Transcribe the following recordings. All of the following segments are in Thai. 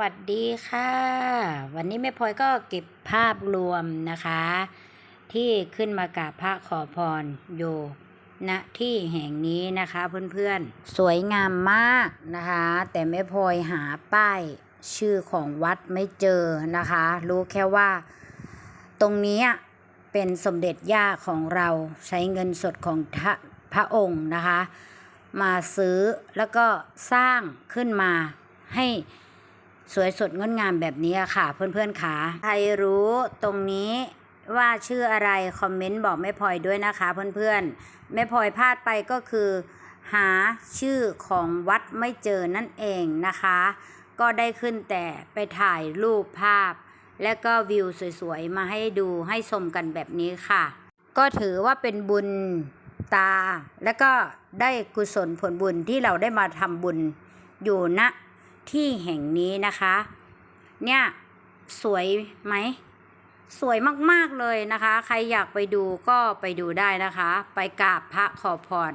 วัสดีค่ะ วันนี้แม่พลอยก็เก็บภาพรวมนะคะ ที่ขึ้นมากราบพระขอพรอยู่ณที่แห่งนี้นะคะเพื่อนๆ สวยงามมากนะคะ แต่แม่พลอยหาป้ายชื่อของวัดไม่เจอนะคะ รู้แค่ว่า ตรงนี้เป็นสมเด็จย่าของเราใช้เงินสดของพระองค์นะคะ มาซื้อแล้วก็สร้างขึ้นมาให้ สวยสดงดงามแบบนี้ค่ะ เพื่อนๆค่ะใครรู้ตรงนี้ว่าชื่ออะไรคอมเมนต์บอกแม่พลอยด้วยนะคะเพื่อนๆแม่พลอยพลาดไปก็คือ หาชื่อของวัดไม่เจอนั่นเองนะคะ ก็ได้ขึ้นแต่ไปถ่ายรูปภาพ และก็วิวสวยๆ มาให้ดูให้ชมกันแบบนี้ค่ะ ก็ถือว่าเป็นบุญตา และก็ได้กุศลผลบุญที่เราได้มาทำบุญอยู่ณ ที่แห่งนี้นะคะ เนี่ยสวยไหม สวยมากๆเลยนะคะ ใครอยากไปดูก็ไปดูได้นะคะ ไปกราบพระขอพร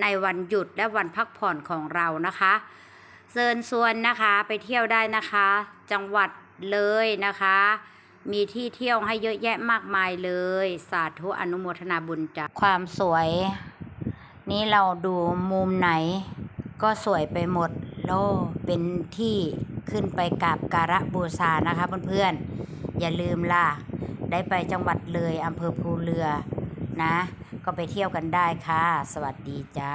ในวันหยุดและวันพักผ่อนของเรานะคะเชิญชวนนะคะไปเที่ยวได้นะคะ จังหวัดเลยนะคะ มีที่เที่ยวให้เยอะแยะมากมายเลย สาธุอนุโมทนาบุญจ้ะความสวย นี่เราดูมุมไหนก็สวยไปหมด โลกเป็นที่ขึ้นไปกราบการะบูชานะคะเพื่อนๆ อย่าลืมล่ะ ได้ไปจังหวัดเลยอำเภอภูเรือนะ ก็ไปเที่ยวกันได้ค่ะ สวัสดีจ้า